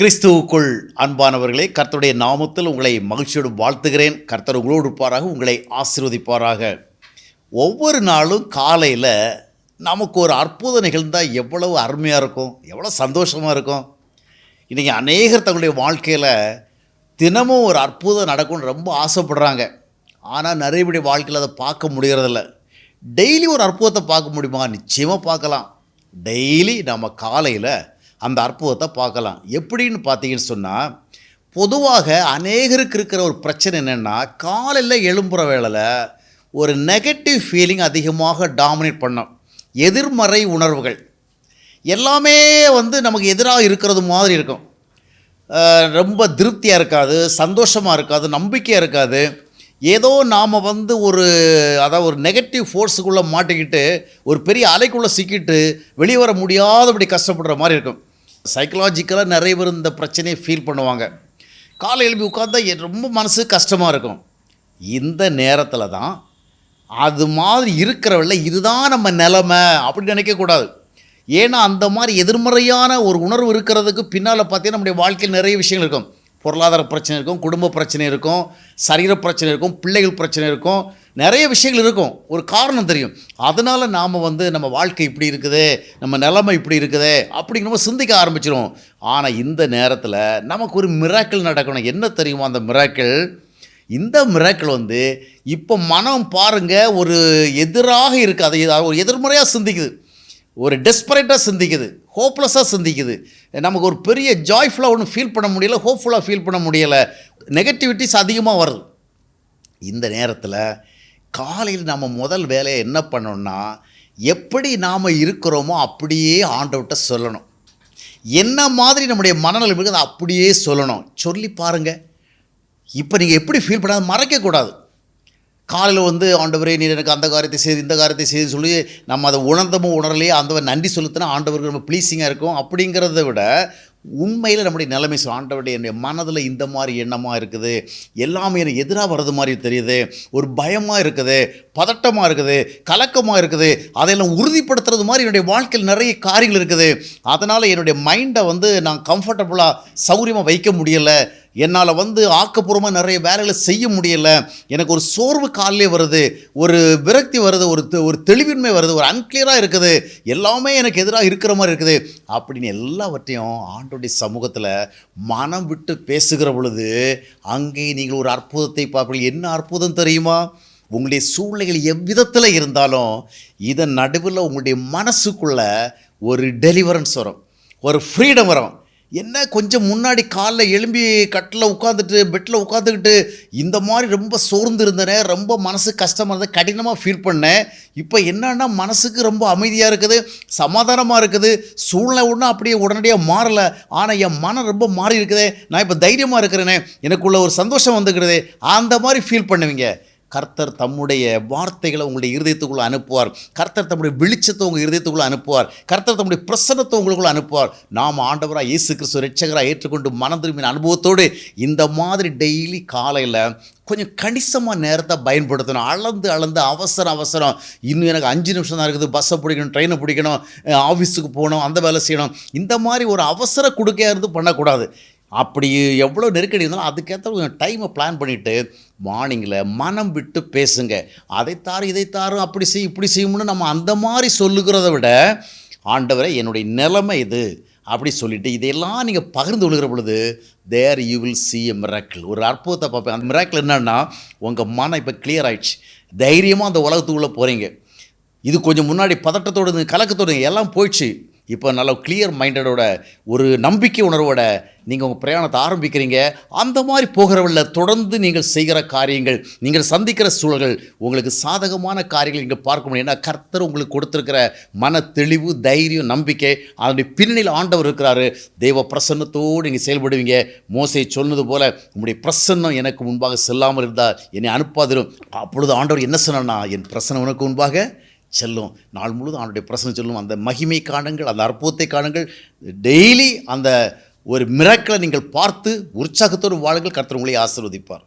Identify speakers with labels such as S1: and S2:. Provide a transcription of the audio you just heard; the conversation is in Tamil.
S1: கிறிஸ்துவுக்குள் அன்பானவர்களே கர்த்தருடைய நாமத்தில் உங்களை மகிழ்ச்சியோடு வாழ்த்துகிறேன். கர்த்தர் உங்களோடு இருப்பாராக உங்களை ஆசீர்வதிப்பாராக. ஒவ்வொரு நாளும் காலையில் நமக்கு ஒரு அற்புதம் நிகழ்ந்தால் எவ்வளவு அருமையாக இருக்கும் எவ்வளோ சந்தோஷமாக இருக்கும். இன்றைக்கி அநேகர் தங்களுடைய வாழ்க்கையில் தினமும் ஒரு அற்புதம் நடக்கும்னு ரொம்ப ஆசைப்படுறாங்க. ஆனால் நிறைய பேருடைய வாழ்க்கையில் அதை பார்க்க முடியறதில்ல. டெய்லி ஒரு அற்புதத்தை பார்க்க முடியுமா? நிச்சயமாக பார்க்கலாம். டெய்லி நம்ம காலையில் அந்த அற்புதத்தை பார்க்கலாம். எப்படின்னு பார்த்தீங்கன்னு சொன்னால் பொதுவாக அநேகருக்கு இருக்கிற ஒரு பிரச்சனை என்னென்னா காலையில் எழும்புற வேளையில் ஒரு நெகட்டிவ் ஃபீலிங் அதிகமாக டாமினேட் பண்ணும். எதிர்மறை உணர்வுகள். எல்லாமே வந்து நமக்கு எதிராக இருக்கிறது மாதிரி இருக்கும். ரொம்ப திருப்தியாக இருக்காது சந்தோஷமாக இருக்காது நம்பிக்கையாக இருக்காது. ஏதோ நாம் வந்து ஒரு அதாவது ஒரு நெகட்டிவ் ஃபோர்ஸுக்குள்ளே மாட்டிக்கிட்டு ஒரு பெரிய அலைக்குள்ளே சிக்கிட்டு வெளியே வர முடியாதபடி கஷ்டப்படுற மாதிரி இருக்கும். சைக்கலாஜிக்கலாக நிறைய பேர் இந்த பிரச்சனையை ஃபீல் பண்ணுவாங்க. காலை எழுப்பி உட்காந்தா ரொம்ப மனசு கஷ்டமாக இருக்கும். இந்த நேரத்தில் தான் அது மாதிரி இருக்கிறவள்ள இதுதான் நம்ம நிலமை அப்படி நினைக்கக்கூடாது ஏன்னா அந்த மாதிரி எதிர்மறையான ஒரு உணர்வு இருக்கிறதுக்கு பின்னால் பார்த்தீங்கன்னா நம்முடைய வாழ்க்கையில் நிறைய விஷயங்கள் இருக்கும். பொருளாதார பிரச்சனை இருக்கும் குடும்ப பிரச்சனை இருக்கும் சரீர பிரச்சனை இருக்கும் பிள்ளைகள் பிரச்சனை இருக்கும் நிறைய விஷயங்கள் இருக்கும். ஒரு காரணம் தெரியும். அதனால் நாம் வந்து நம்ம வாழ்க்கை இப்படி இருக்குது நம்ம நிலைமை இப்படி இருக்குது அப்படிங்கிற நம்ம சிந்திக்க ஆரம்பிச்சிடும் ஆனால் இந்த நேரத்தில் நமக்கு ஒரு மிராக்கிள் நடக்கணும். என்ன தெரியுமா அந்த மிராக்கிள் இந்த மிராக்கிள் வந்து இப்போ மனம் பாருங்க ஒரு எதிராக இருக்குது அதை ஒரு எதிர்மறையாக சிந்திக்குது. ஒரு டெஸ்பரேட்டாக சிந்திக்குது. ஹோப்லெஸ்ஸாக சிந்திக்குது. நமக்கு ஒரு பெரிய ஜாய்ஃபுல்லாக ஒன்றும் ஃபீல் பண்ண முடியல ஹோப்ஃபுல்லாக ஃபீல் பண்ண முடியலை. நெகட்டிவிட்டிஸ் அதிகமாக வருது. இந்த நேரத்தில் காலையில் நம்ம முதல் வேலையை என்ன பண்ணோம்னா எப்படி நாம் இருக்கிறோமோ அப்படியே ஆண்டவர்கிட்ட சொல்லணும். என்ன மாதிரி நம்முடைய மனநிலை இருக்குது அதை அப்படியே சொல்லணும். சொல்லி பாருங்கள் இப்போ நீங்கள் எப்படி ஃபீல் பண்ணாது மறைக்கக்கூடாது. காலையில் வந்து ஆண்டவரே நீர் எனக்கு அந்த காரியத்தை செய்து இந்த காரியத்தை செய்து சொல்லி நம்ம அதை உணர்ந்தமோ உணரலையே ஆண்டவர் நன்றி செலுத்தினா ஆண்டவருக்கு நம்ம ப்ளீஸிங்காக இருக்கும். அப்படிங்கிறத விட உண்மையில் நம்முடைய நிலைமை ஆண்டவருடைய என்னுடைய மனதில் இந்த மாதிரி எண்ணமாக இருக்குது. எல்லாமே எனக்கு எதிராக வர்றது மாதிரி தெரியுது. ஒரு பயமாக இருக்குது பதட்டமாக இருக்குது கலக்கமாக இருக்குது. அதையெல்லாம் உறுதிப்படுத்துறது மாதிரி என்னுடைய வாழ்க்கையில் நிறைய காரியங்கள் இருக்குது. அதனால் என்னுடைய மைண்டை வந்து நான் கம்ஃபர்டபுளாக சௌகரியமாக வைக்க முடியலை. என்னால் வந்து ஆக்கப்பூர்வமாக நிறைய வேலைகளை செய்ய முடியல. எனக்கு ஒரு சோர்வு காலிலே வருது ஒரு விரக்தி வருது ஒரு தெ- ஒரு தெளிவின்மை வருது ஒரு அன்கிளியராக இருக்குது. எல்லாமே எனக்கு எதிராக இருக்கிற மாதிரி இருக்குது. அப்படின்னு எல்லாவற்றையும் ஆண்டோடைய சமூகத்தில் மனம் விட்டு பேசுகிற பொழுது அங்கே நீங்கள் ஒரு அற்புதத்தை பார்ப்பீர்கள். என்ன அற்புதம் தெரியுமா? உங்களுடைய சூழ்நிலைகள் எவ்விதத்தில் இருந்தாலும் இதன் நடுவில் உங்களுடைய மனசுக்குள்ளே ஒரு டெலிவரன்ஸ் வரும். ஒரு ஃப்ரீடம் வரும். என்ன கொஞ்சம் முன்னாடி காலைல எழும்பி கட்டில் உட்காந்துட்டு பெட்டில் உட்காந்துக்கிட்டு இந்த மாதிரி ரொம்ப சோர்ந்து இருந்தேனே ரொம்ப மனசு கஷ்டமாக இருந்தது கடினமாக ஃபீல் பண்ணேன். இப்போ என்னன்னா மனசுக்கு ரொம்ப அமைதியாக இருக்குது சமாதானமாக இருக்குது சூழ்நிலை ஒன்றும் அப்படியே உடனடியாக மாறலை. ஆனால் என் மனம் ரொம்ப மாறி இருக்குதே நான் இப்போ தைரியமாக இருக்கிறேனே எனக்குள்ள ஒரு சந்தோஷம் வந்துக்கிறதே அந்த மாதிரி ஃபீல் பண்ணுவீங்க. கர்த்தர் தம்முடைய வார்த்தைகளை உங்களுடைய இருதயத்துக்குள்ளே அனுப்புவார். கர்த்தர் தம்முடைய வெளிச்சத்தை உங்கள் இருதயத்துக்குள்ளே அனுப்புவார். கர்த்தர் தம்முடைய பிரசன்னத்தை உங்களுக்குள்ளே அனுப்புவார். நாம் ஆண்டவராக இயேசு கிறிஸ்துவ ரட்சகராக ஏற்றுக்கொண்டு மனம் திரும்பின அனுபவத்தோடு இந்த மாதிரி டெய்லி காலையில் கொஞ்சம் கணிசமாக நேரத்தை பயன்படுத்தணும். அளந்து அளந்து அவசரம் அவசரம். இன்னும் எனக்கு அஞ்சு நிமிஷம் தான் இருக்குது. பஸ்ஸை பிடிக்கணும் ட்ரெயினை பிடிக்கணும் ஆஃபீஸுக்கு போகணும் அந்த வேலை செய்யணும். இந்த மாதிரி ஒரு அவசர கொடுக்கையாக இருந்து பண்ணக்கூடாது. அப்படி எவ்வளோ நெருக்கடி இருந்தாலும் அதுக்கேற்ற கொஞ்சம் டைமை பிளான் பண்ணிவிட்டு மார்னிங்கில் மனம் விட்டு பேசுங்க. அதை தாரு இதை தாரும் அப்படி செய் இப்படி செய்யும்னு நம்ம அந்த மாதிரி சொல்லுகிறத விட ஆண்டவரை என்னுடைய நிலைமை இது. அப்படி சொல்லிவிட்டு இதையெல்லாம் நீங்கள் பகிர்ந்து கொள்கிற பொழுது there you will see a miracle ஒரு அற்புதத்தை பார்ப்பேன். அந்த மிராக்கிள் என்னன்னா உங்கள் மனம் இப்போ கிளியர் ஆயிடுச்சு. தைரியமாக அந்த உலகத்துக்குள்ளே போகிறீங்க இது கொஞ்சம் முன்னாடி பதட்டத்தோடு கலக்கத்தோடு எல்லாம் போயிடுச்சு. இப்போ நல்ல கிளியர் மைண்டடோட ஒரு நம்பிக்கை உணர்வோட நீங்கள் உங்கள் பிரயாணத்தை ஆரம்பிக்கிறீங்க. அந்த மாதிரி போகிறவள்ள தொடர்ந்து நீங்கள் செய்கிற காரியங்கள் நீங்கள் சந்திக்கிற சூழல்கள் உங்களுக்கு சாதகமான காரியங்கள் நீங்கள் பார்க்க முடியும். ஏன்னா கர்த்தர் உங்களுக்கு கொடுத்துருக்கிற மன தெளிவு தைரியம் நம்பிக்கை அதனுடைய பின்னணியில் ஆண்டவர் இருக்கிறாரு. தெய்வ பிரசன்னத்தோடு நீங்கள் செயல்படுவீங்க. மோசை சொன்னது போல் உங்களுடைய பிரசன்னம் எனக்கு முன்பாக செல்லாமல் இருந்தால் என்னை அனுப்பாதிரும். அப்பொழுது ஆண்டவர் என்ன சொன்னா என் பிரசன்னம் உனக்கு முன்பாக செல்லும். நாள் முழுதும் அவனுடைய பிரசனம் செல்லும். அந்த மகிமை காணுங்கள் அந்த அற்புதத்தை காணுங்கள். டெய்லி அந்த ஒரு மிரக்களை நீங்கள் பார்த்து உற்சாகத்தோடு வாழுங்கள். கர்த்தர் உங்களை ஆசிர்வதிப்பார்.